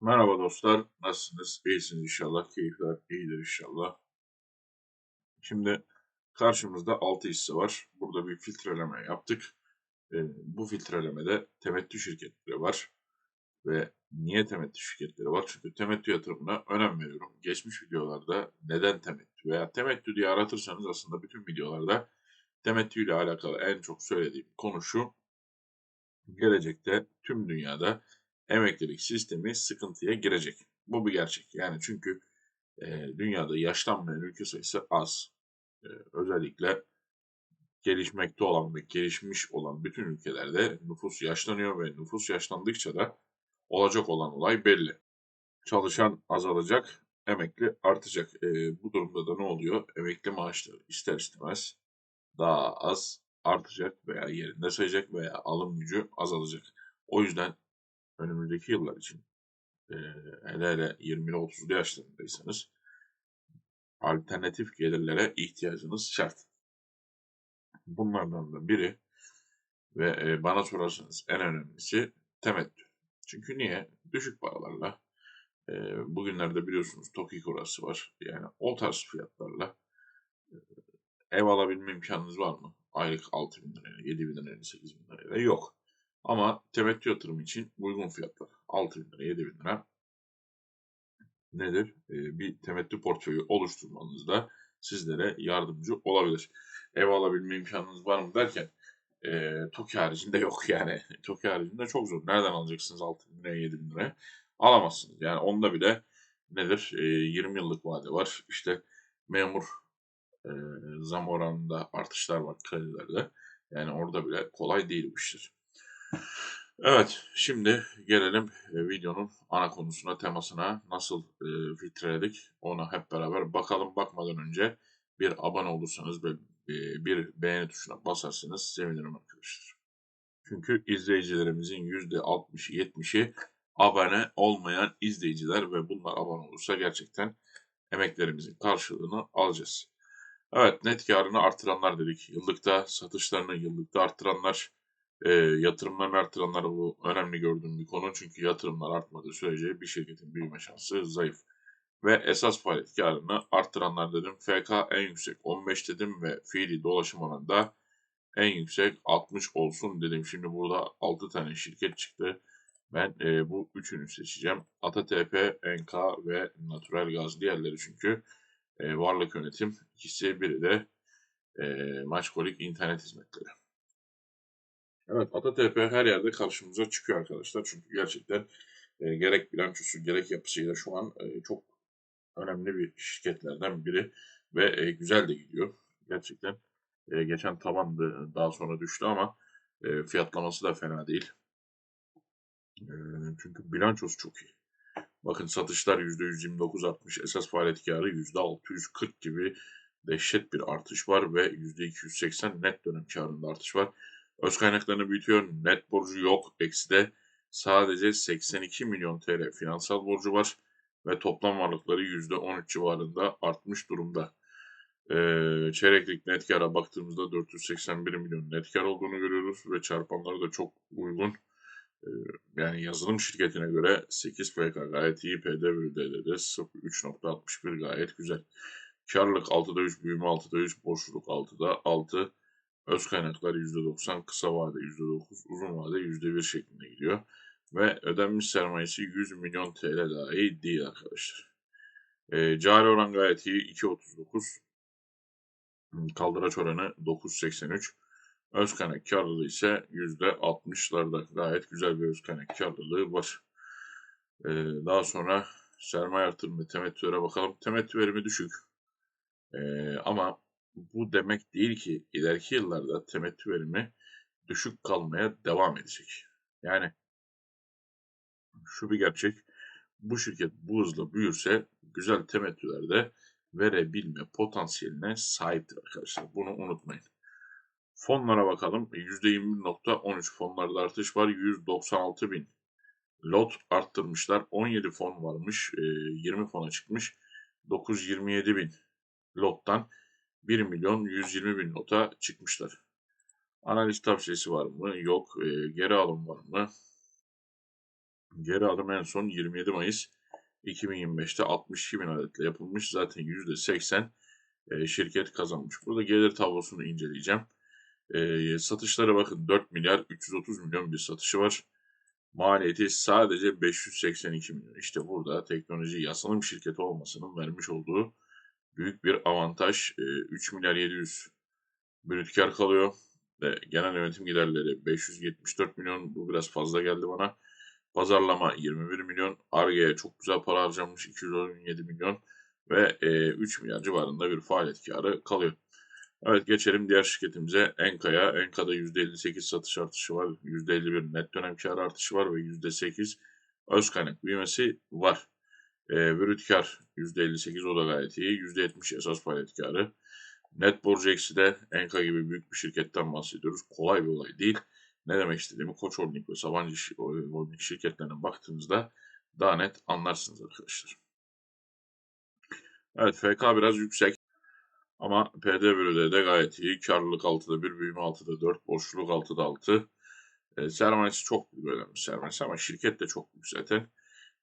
Merhaba dostlar, nasılsınız? İyisiniz inşallah, keyifler iyidir inşallah. Şimdi karşımızda 6 hisse var. Burada bir filtreleme yaptık. Ee, bu filtrelemede temettü şirketleri var. Ve niye temettü şirketleri var? Çünkü temettü yatırımına önem veriyorum. Geçmiş videolarda neden temettü veya temettü diye aratırsanız aslında bütün videolarda temettü ile alakalı en çok söylediğim konu şu. Gelecekte tüm dünyada emeklilik sistemi sıkıntıya girecek. Bu bir gerçek. Yani çünkü e, dünyada yaşlanmayan ülke sayısı az. E, özellikle gelişmekte olan ve gelişmiş olan bütün ülkelerde nüfus yaşlanıyor ve nüfus yaşlandıkça da olacak olan olay belli. Çalışan azalacak, emekli artacak. E, bu durumda da ne oluyor? Emekli maaşları ister istemez daha az artacak veya yerinde sayacak veya alım gücü azalacak. O yüzden önümüzdeki yıllar için e, hele hele 20 30'lu yaşlarındaysanız alternatif gelirlere ihtiyacınız şart. Bunlardan da biri ve e, bana sorarsanız en önemlisi temettü. Çünkü niye? Düşük paralarla e, bugünlerde biliyorsunuz TOKİ kurası var. Yani o tarz fiyatlarla e, ev alabilme imkanınız var mı? Aylık 6 bin liraya, 7 bin liraya, 8 bin liraya yok. Ama temettü yatırımı için uygun fiyatlar. 6 bin lira, 7 bin lira nedir? E, bir temettü portföyü oluşturmanızda sizlere yardımcı olabilir. Ev alabilme imkanınız var mı derken e, TOKİ haricinde yok yani. TOKİ haricinde çok zor. Nereden alacaksınız 6 bin liraya 7 bin liraya? Alamazsınız. Yani onda bile nedir? E, 20 yıllık vade var. İşte memur e, zam oranında artışlar var kredilerde. Yani orada bile kolay değil bu işler. Evet, şimdi gelelim e, videonun ana konusuna, temasına nasıl e, filtreledik ona hep beraber bakalım. Bakmadan önce bir abone olursanız ve e, bir beğeni tuşuna basarsanız sevinirim arkadaşlar. Çünkü izleyicilerimizin %60'ı 70'i abone olmayan izleyiciler ve bunlar abone olursa gerçekten emeklerimizin karşılığını alacağız. Evet net karını artıranlar dedik. Yıllıkta satışlarını yıllıkta artıranlar e, yatırımlarını artıranlar bu önemli gördüğüm bir konu. Çünkü yatırımlar artmadığı sürece bir şirketin büyüme şansı zayıf. Ve esas faaliyet karını arttıranlar dedim. FK en yüksek 15 dedim ve fiili dolaşım oranında en yüksek 60 olsun dedim. Şimdi burada 6 tane şirket çıktı. Ben e, bu üçünü seçeceğim. AtaTP, NK ve Natural Gaz diğerleri çünkü e, varlık yönetim. ikisi biri de e, Maçkolik internet hizmetleri. Evet AtaTP her yerde karşımıza çıkıyor arkadaşlar. Çünkü gerçekten e, gerek bilançosu gerek yapısıyla şu an e, çok önemli bir şirketlerden biri ve e, güzel de gidiyor. Gerçekten e, geçen tabandı daha sonra düştü ama e, fiyatlaması da fena değil. E, çünkü bilançosu çok iyi. Bakın satışlar %129.60, esas faaliyet karı %640 gibi dehşet bir artış var ve %280 net dönem karında artış var. Öz kaynaklarını büyütüyor. Net borcu yok. Ekside sadece 82 milyon TL finansal borcu var ve toplam varlıkları %13 civarında artmış durumda. Ee, çeyreklik net kara baktığımızda 481 milyon net kar olduğunu görüyoruz ve çarpanları da çok uygun. Ee, yani yazılım şirketine göre 8 PK gayet iyi, PD bölü DD'de 3.61 gayet güzel. Karlılık 6'da 3, büyüme 6'da 3, borçluluk 6'da 6. Öz kaynaklar %90, kısa vade %9, uzun vade %1 şeklinde gidiyor. Ve ödenmiş sermayesi 100 milyon TL dahi değil arkadaşlar. E, cari oran gayet iyi 2.39. Kaldıraç oranı 9.83. Öz kaynak karlılığı ise %60'larda gayet güzel bir öz kaynak karlılığı var. E, daha sonra sermaye artırımı temettülere bakalım. Temettü verimi düşük. E, ama bu demek değil ki ileriki yıllarda temettü verimi düşük kalmaya devam edecek. Yani şu bir gerçek. Bu şirket bu hızla büyürse güzel temettülerde verebilme potansiyeline sahiptir arkadaşlar. Bunu unutmayın. Fonlara bakalım. %21.13 fonlarda artış var. 196 bin lot arttırmışlar. 17 fon varmış. 20 fona çıkmış. 927 bin lottan 1 milyon 120 bin nota çıkmışlar. Analiz tavsiyesi var mı? Yok. E, geri alım var mı? Geri adım en son 27 Mayıs 2025'te 62 bin adetle yapılmış. Zaten %80 e, şirket kazanmış. Burada gelir tablosunu inceleyeceğim. E, satışlara bakın 4 milyar 330 milyon bir satışı var. Maliyeti sadece 582 milyon. İşte burada teknoloji yazılım şirketi olmasının vermiş olduğu büyük bir avantaj. E, 3 milyar 700 brüt kar kalıyor. Ve genel yönetim giderleri 574 milyon. Bu biraz fazla geldi bana. Pazarlama 21 milyon. Arge'ye çok güzel para harcanmış 217 milyon. Ve e, 3 milyar civarında bir faaliyet karı kalıyor. Evet geçelim diğer şirketimize Enka'ya. Enka'da %58 satış artışı var. %51 net dönem kar artışı var ve %8 öz kaynak büyümesi var. E, brüt kar %58 o da gayet iyi. %70 esas faaliyet karı. Net borcu eksi de Enka gibi büyük bir şirketten bahsediyoruz. Kolay bir olay değil. Ne demek istediğimi Koç Holding ve Sabancı Holding şirketlerine baktığınızda daha net anlarsınız arkadaşlar. Evet FK biraz yüksek. Ama PD bölü de gayet iyi. Karlılık 6'da 1, büyüme 6'da 4, borçluluk 6'da 6. E, sermayesi çok büyük önemli sermayesi ama şirket de çok büyük zaten.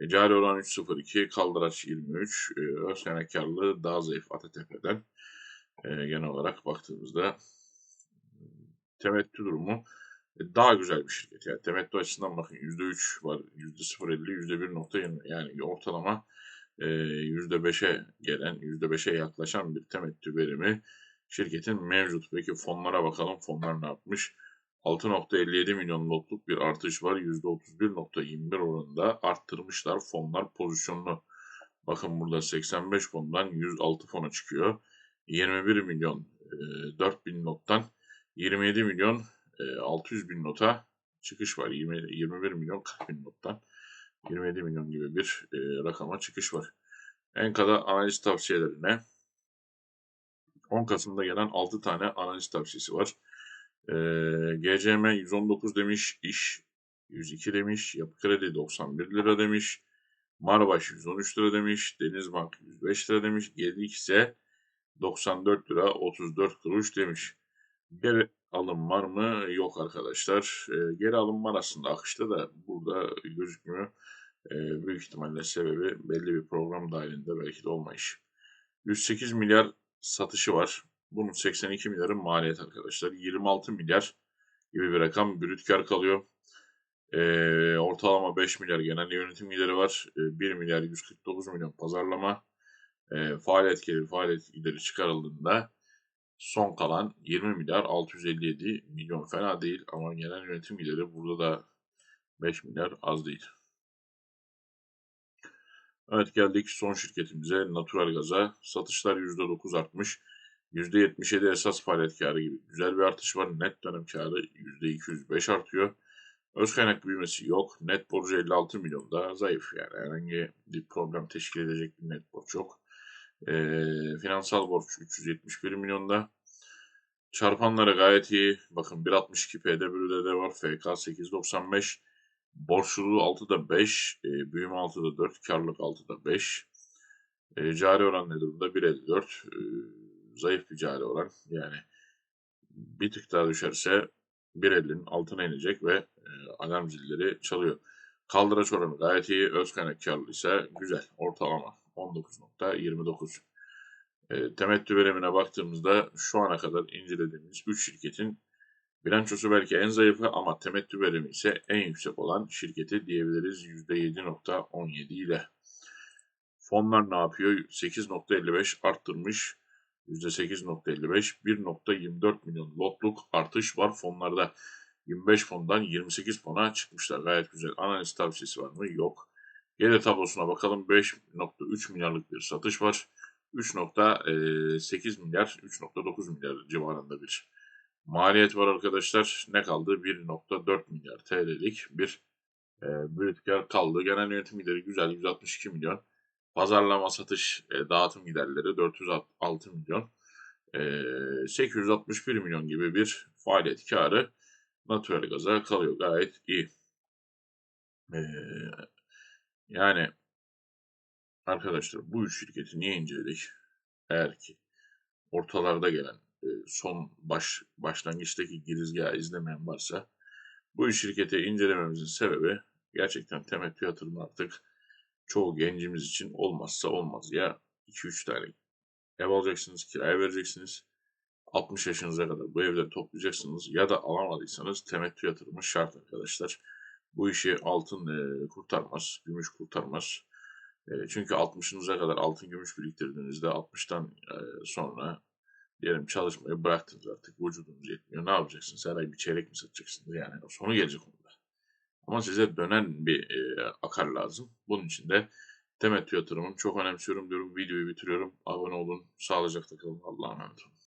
E, cari oran 3.02, kaldıraç 23, e, öz karlılığı daha zayıf ATTP'den. E, genel olarak baktığımızda temettü durumu e, daha güzel bir şirket. Yani temettü açısından bakın %3 var, %0.50, %1.20 yani ortalama %5'e gelen, %5'e yaklaşan bir temettü verimi şirketin mevcut. Peki fonlara bakalım. Fonlar ne yapmış? 6.57 milyon lotluk bir artış var. %31.21 oranında arttırmışlar fonlar pozisyonunu. Bakın burada 85 fondan 106 fona çıkıyor. 21 milyon e, 4 bin nottan 27 milyon e, 600 bin nota çıkış var. 20, 21 milyon 40 bin nottan. 27 milyon gibi bir e, rakama çıkış var. Enka'da analiz tavsiyelerine 10 Kasım'da gelen 6 tane analiz tavsiyesi var. E, GCM 119 demiş, iş 102 demiş, yapı kredi 91 lira demiş, Marbaş 113 lira demiş, Denizbank 105 lira demiş, Gedik ise 94 lira 34 kuruş demiş. Geri alım var mı? Yok arkadaşlar. E, geri alım var aslında akışta da burada gözükmüyor. E, büyük ihtimalle sebebi belli bir program dahilinde belki de olmayış. 108 milyar satışı var. Bunun 82 milyarı maliyet arkadaşlar. 26 milyar gibi bir rakam brüt kar kalıyor. E, ortalama 5 milyar genel yönetim gideri var. E, 1 milyar 149 milyon pazarlama. E, faaliyet gelir faaliyet gideri çıkarıldığında son kalan 20 milyar 657 milyon fena değil ama genel yönetim gideri burada da 5 milyar az değil. Evet geldik son şirketimize Natural Gaz'a. Satışlar %9 artmış. %77 esas faaliyet karı gibi güzel bir artış var. Net dönem karı %205 artıyor. Öz kaynak büyümesi yok. Net borcu 56 milyon da zayıf yani. Herhangi bir problem teşkil edecek bir net borç yok. E, finansal borç 371 milyonda. Çarpanları gayet iyi. Bakın 1.62 PD bölü de var. FK 895. Borçluluğu 6'da 5, e, büyüme 6'da 4, karlılık 6'da 5. E, cari oran ne durumda? 1.54. E, zayıf cari oran. Yani bir tık daha düşerse 1.50'nin altına inecek ve e, alarm zilleri çalıyor. Kaldıraç oranı gayet iyi. Öz kaynak karlı ise güzel. Ortalama 19.29. E, temettü verimine baktığımızda şu ana kadar incelediğimiz 3 şirketin Bilançosu belki en zayıfı ama temettü verimi ise en yüksek olan şirketi diyebiliriz %7.17 ile. Fonlar ne yapıyor? 8.55 arttırmış. %8.55 1.24 milyon lotluk artış var fonlarda. 25 fondan 28 fona çıkmışlar. Gayet güzel. Analiz tavsiyesi var mı? Yok. Gelir tablosuna bakalım. 5.3 milyarlık bir satış var. 3.8 milyar, 3.9 milyar civarında bir Maliyet var arkadaşlar. Ne kaldı? 1.4 milyar TL'lik bir e, kaldı. Genel yönetim gideri güzel 162 milyon. Pazarlama, satış, e, dağıtım giderleri 406 milyon. E, 861 milyon gibi bir faaliyet karı natural gaza kalıyor. Gayet iyi. E, yani arkadaşlar bu üç şirketi niye inceledik? Eğer ki ortalarda gelen e, son baş başlangıçtaki girizgahı izlemeyen varsa bu şirketi incelememizin sebebi Gerçekten temettü yatırımı artık çoğu gencimiz için olmazsa olmaz. Ya 2-3 tane ev alacaksınız, kiraya vereceksiniz. 60 yaşınıza kadar bu evleri toplayacaksınız ya da alamadıysanız temettü yatırımı şart arkadaşlar. Bu işi altın e, kurtarmaz, gümüş kurtarmaz. E, çünkü 60'ınıza kadar altın gümüş biriktirdiğinizde 60'tan e, sonra diyelim çalışmayı bıraktınız artık vücudunuz yetmiyor. Ne yapacaksınız? Her ay bir çeyrek mi satacaksınız? Yani sonu gelecek onda. Ama size dönen bir e, akar lazım. Bunun için de temettü yatırımını çok önemsiyorum diyorum. Videoyu bitiriyorum. Abone olun. Sağlıcakla kalın. Allah'a emanet olun.